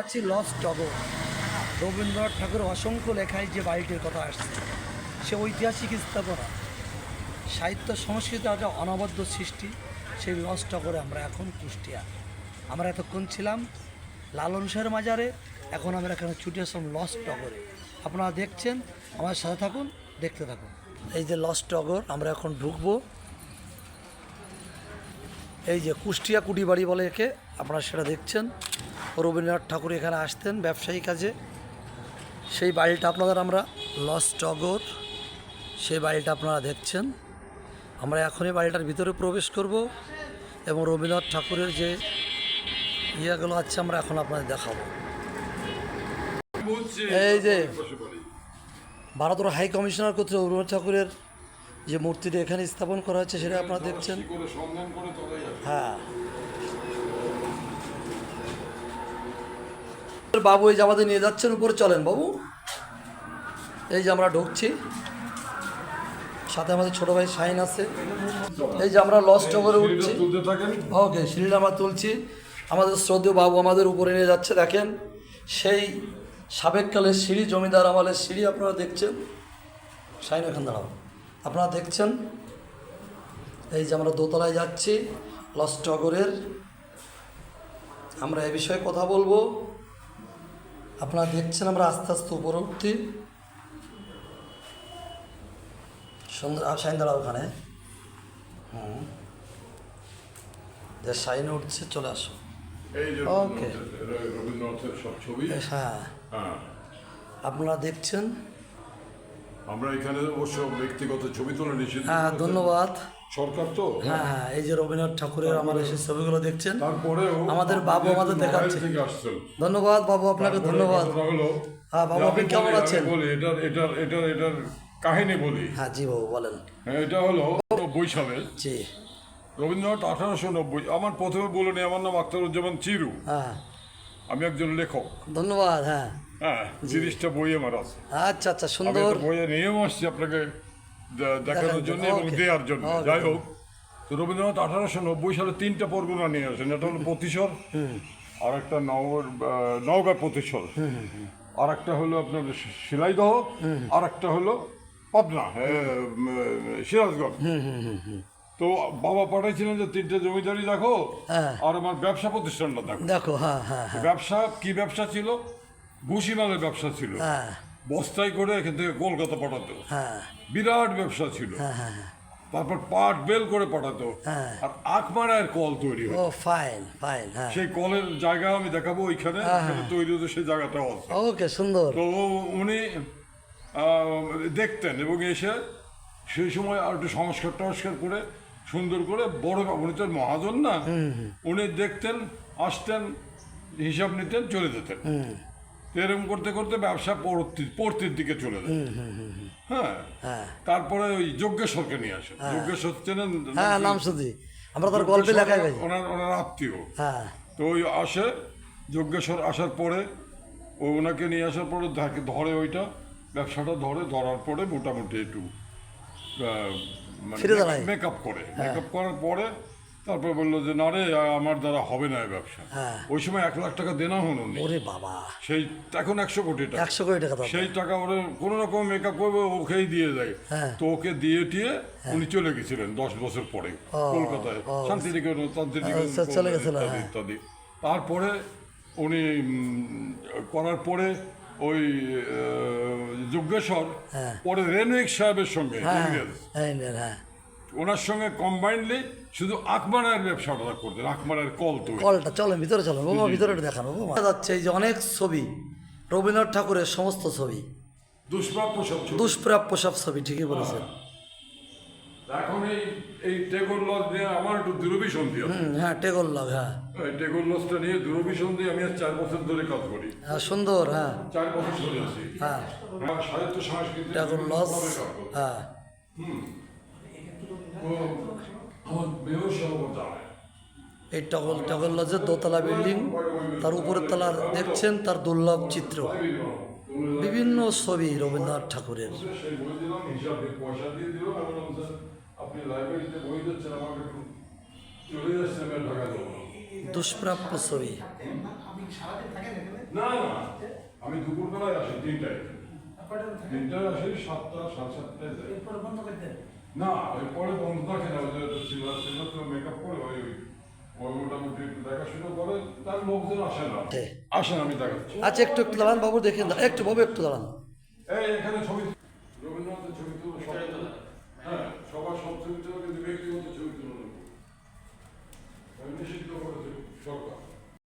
আছি লস টগর রবীন্দ্রনাথ ঠাকুর অসংখ্য লেখায় যে বাড়িটির কথা আসছে, সে ঐতিহাসিক স্থাপনা। সাহিত্য সংস্কৃতি একটা অনবদ্য সৃষ্টি, সেই লস টগরে আমরা এখন কুষ্টিয়া। আমরা এতক্ষণ ছিলাম লালন শাহের মাজারে, এখন আমরা এখানে ছুটে আসলাম লস টগরে আপনারা দেখছেন, আমার সাথে থাকুন, দেখতে থাকুন। এই যে লস টগর আমরা এখন ঢুকবো। এই যে কুষ্টিয়া কুটি বাড়ি বলে একে, আপনারা সেটা দেখছেন। রবীন্দ্রনাথ ঠাকুর এখানে আসতেন ব্যবসায়ী কাজে। সেই বাড়িটা আপনাদের আমরা লস টগর সেই বাড়িটা আপনারা দেখছেন। আমরা এখনই বাড়িটার ভিতরে প্রবেশ করব এবং রবীন্দ্রনাথ ঠাকুরের যে ইয়েগুলো আছে আমরা এখন আপনাদের দেখাবো। এই যে ভারতের হাই কমিশনার কর্তৃক রবীন্দ্রনাথ ঠাকুরের যে মূর্তিটা এখানে স্থাপন করা হচ্ছে সেটা আপনারা দেখছেন। হ্যাঁ। বাবু এই যে আমাদের নিয়ে যাচ্ছেন উপরে চলেন বাবু। এই যে আমরা ঢুকছি। সাথে আমাদের ছোট ভাই সাইন আছে। এই যে আমরা লস টগরে উঠছি। ওকে সিঁড়িটা আমরা তুলছি। আমাদের শ্রদ্ধেয় বাবু আমাদের উপরে নিয়ে যাচ্ছে দেখেন। সেই সাবেককালের সিঁড়ি জমিদার আমলের সিঁড়ি আপনারা দেখছেন। সাইন এখান দাঁড়াও। আপনারা দেখছেন? এই যে আমরা দোতলায় যাচ্ছি লস টগরের আমরা এ বিষয়ে কথা বলব। আপনারা দেখছেন আমরা আস্তে আস্তে উপরে উঠছি। সুন্দর আর শাইন দাঁড়াও ওখানে। হুম। যে শাইন উঠছে চলে আসো। ওকে। হ্যাঁ। হ্যাঁ। আপনারা দেখছেন? আমরা এখানে অবশ্য ব্যক্তিগত ছবি তুলে নিষেধ হ্যাঁ ধন্যবাদ। সরকার তো? হ্যাঁ হ্যাঁ এই যে রবীন্দ্রনাথ ঠাকুরের আমার সেই ছবিগুলো দেখছেন তারপরেও আমাদের বাবু আমাদের দেখাচ্ছে। ধন্যবাদ বাবু আপনাকে ধন্যবাদ। হ্যাঁ, বাবু, আপনি কেমন আছেন? বলি এটার এটার এটার এটার কাহিনী বলি। হ্যাঁ জি বাবু বলেন। হ্যাঁ, এটা হলো নব্বই সালে জি। রবীন্দ্রনাথ আঠারোশো নব্বই আমার প্রথমে বলে নি আমার নাম আখতারুজ্জামান চিরু। হ্যাঁ। আমি একজন লেখক। ধন্যবাদ হ্যাঁ। হ্যাঁ তিরিশটা বই আমার আছে। আচ্ছা আচ্ছা সুন্দর। বইয়ে নিয়েও আসছি আপনাকে দেখানোর জন্য এবং দেওয়ার জন্য। যাই হোক তো রবীন্দ্রনাথ আঠারোশো নব্বই সালে তিনটা পরগনা নিয়ে আসেন। একটা হলো প্রতিশর আর একটা নগর নওগাঁ প্রতিশর আর একটা হলো আপনার শিলাইদহ আর একটা হলো পাবনা সিরাজগঞ্জ। তো বাবা পাঠাইছিলেন যে তিনটে জমিদারি দেখো হ্যাঁ। আর আমার ব্যবসা প্রতিষ্ঠানটা দেখো। দেখো হ্যাঁ হ্যাঁ হ্যাঁ। ব্যবসা কি ব্যবসা ছিল? ভুসিমালের ব্যবসা ছিল। হ্যাঁ। বস্তায় করে এখান থেকে কলকাতা পাঠাতো। হ্যাঁ। বিরাট ব্যবসা ছিল। হ্যাঁ হ্যাঁ। তারপর পাট বেল করে পাঠাতো। আর আখমারায়ের কল তৈরি ও ফাইন ফাইন সেই কলের জায়গা আমি দেখাবো ওইখানে। তৈরি হতো সেই জায়গাটাও আছে। ওকে সুন্দর। তো উনি দেখতেন এবং এসে সেই সময় আর একটু সংস্কার টস্কার করে সুন্দর করে বড় উনি তো মহাজন না। উনি দেখতেন আসতেন হিসাব নিতেন চলে যেতেন। এরকম করতে করতে ব্যবসা পড়তি পড়তির দিকে চলে যায়। হ্যাঁ। হ্যাঁ। তারপরে ওই যজ্ঞেশ্বরকে নিয়ে আসে যজ্ঞেশ্বর চেনেন? হ্যাঁ নাম শুধু আমরা তার গল্পে লেখাই ওনার ওনার আত্মীয়। হ্যাঁ। তো ওই আসে যজ্ঞেশ্বর আসার পরে ও ওনাকে নিয়ে আসার পরে ধরে ওইটা ব্যবসাটা ধরে ধরার পরে মোটামুটি একটু দাঁড়ায়। মেকআপ করে। মেকআপ করার পরে তারপর বলল যে না রে আমার দ্বারা হবে না এই ব্যবসা। হ্যাঁ। ওই সময় এক লাখ টাকা দেনা হলো নি ওরে বাবা। সেই এখন একশো কোটি টাকা। একশো কোটি টাকা সেই টাকা ওরা কোনো রকম মেকআপ করবে ওকেই দিয়ে দেয়। হ্যাঁ। তো ওকে দিয়ে টিয়ে উনি চলে গেছিলেন দশ বছর পরে কলকাতায়। শান্তিনিকেতন শান্তিনিকেতন আচ্ছা, চলে গেছিল, ইত্যাদি হ্যাঁ। তারপরে উনি করার পরে ওই যজ্ঞেশ্বর হ্যাঁ। পরে রেনুয়েক সাহেবের সঙ্গে হ্যাঁ। হ্যাঁ ওনার সঙ্গে কম্বাইন্ডলি শুধু আকমারায়ের ব্যবসাটা করতেন আকমারায়ের কল তো কলটা চলেন ভিতরে চলেন বাবা ভিতরে দেখানো বাবা দেখা যাচ্ছে এই যে অনেক ছবি রবীন্দ্রনাথ ঠাকুরের সমস্ত ছবি। দুষ্প্রাপ্য সব ছবি। দুষ্প্রাপ্য সব ছবি ঠিকই বলেছেন। এখন এই এই টেগর লজ নিয়ে আমার একটু দুরভিসন্ধি আছে। হুম, হ্যাঁ টেগল লাগ হ্যাঁ। এই টেগর লজটা নিয়ে দুরভিসন্ধি আমি আজ চার বছর ধরে কাজ করি। হ্যাঁ সুন্দর হ্যাঁ। চার বছর ধরে আছি। হ্যাঁ। সাহিত্য সংস্কৃতি টেগল লস হ্যাঁ। আমার এই টগল টগল লজে দোতলা বিল্ডিং তার উপরের তলার দেখছেন তার দুর্লভ চিত্র। বিভিন্ন ছবি রবীন্দ্রনাথ ঠাকুরের। দুষ্প্রাপ্য ছবি। আমি দুপুরবেলায় আসি তিনটায়। না এরপরে বন্ধ থাকে না মেকআপ করে ওই আচ্ছা একটু একটু দাঁড়ান বাবু দেখেন একটু বাবু একটু দাঁড়ান।